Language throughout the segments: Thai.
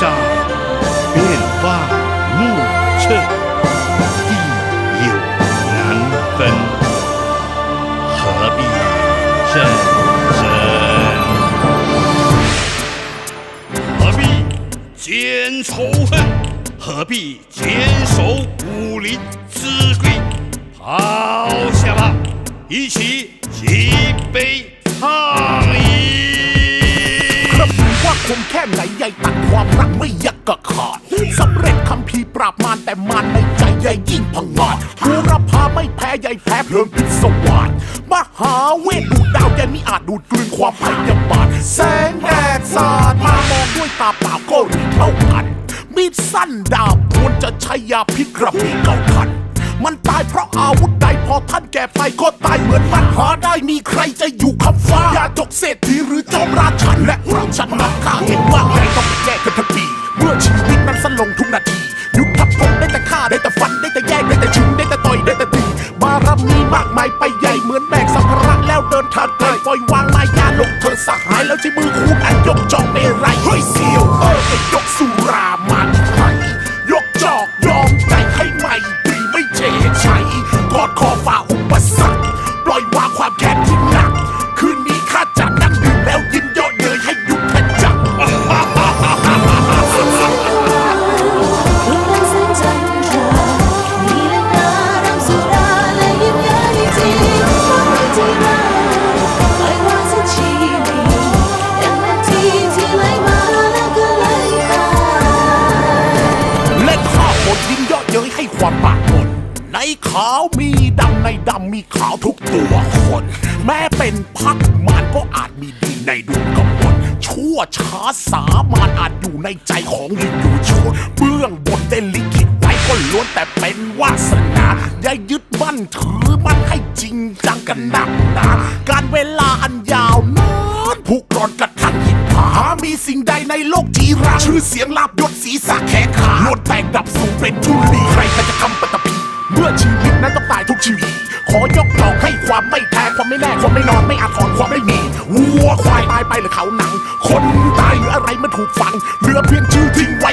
上遍望目测，地有难分，何必认真？何必兼仇恨？何必坚守武林之规？抛下吧，一起举杯。 คงแค่ไหนใหญ่ตัดความรักไม่ยักกะขาดสำเร็จคำพีปราบมารแต่มารในใจใหญ่ยิ่งพังงาดบูรพาไม่แพ้ใหญ่แพ้เพลิงพิศวาสมหาเวทดูดาวใหญ่มิอาจดูดกลืนความพยาบาทแสงแดดสาดมามองด้วยตาเปล่าก็รีเท่ากัน มีดสั้นดาบควรจะใช้ยาพิษกระบี่เก่าทันมันตายเพราะอาวุธใดพอท่านแก่ไปก็ตายเหมือนมันหาได้มีใครจะอยู่คำฟ้า ได้แต่ฟันได้แต่แยกได้แต่ชิงได้แต่ต่อยได้แต่ตีบารมีมากมายไปใหญ่เหมือนแบกสัมภาระแล้วเดินทางไกลปล่อยวางมายาลงเธอสหายแล้วใช้มือคูณอันยกจองไม่ไรเฮ้ยเสียวเออไอ้ย คน ในขาวมีดำในดำมีขาวทุกตัวคน แม้เป็นพักมารก็อาจมีดีในดวงกำมลชั่วช้าสามานอาจอยู่ในใจของยิงอยู่ชนเบื้องบนได้ลิขิตไว้ก็ล้วนแต่เป็นวาสนาอย่ายึดมั่นถือมั่นให้จริงจังกันหนักหนาการเวลาอันยาวนานผูกร้อนกระทันหินผามีสิ่งใดในโลกจีราชื่อเสียงลาบยศศีรษะแขนขาโลดแตกดับสูงเป็นทุลีใครจะทำ เมื่อชีวิตนั้นต้องตายทุกชีวิต ขอยกดอกให้ความไม่แท้ความไม่แน่ความไม่นอนไม่อาจถอนความไม่มีวัวควายตายไปหรือเขาหนัง คนตายหรืออะไรมันถูกฝังเหลือเพียงชื่อทิ้งไว้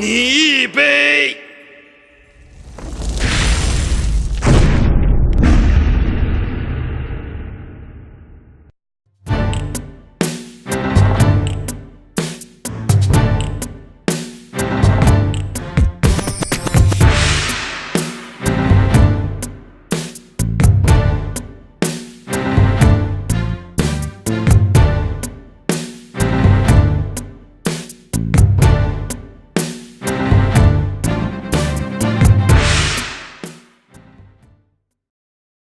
你一杯。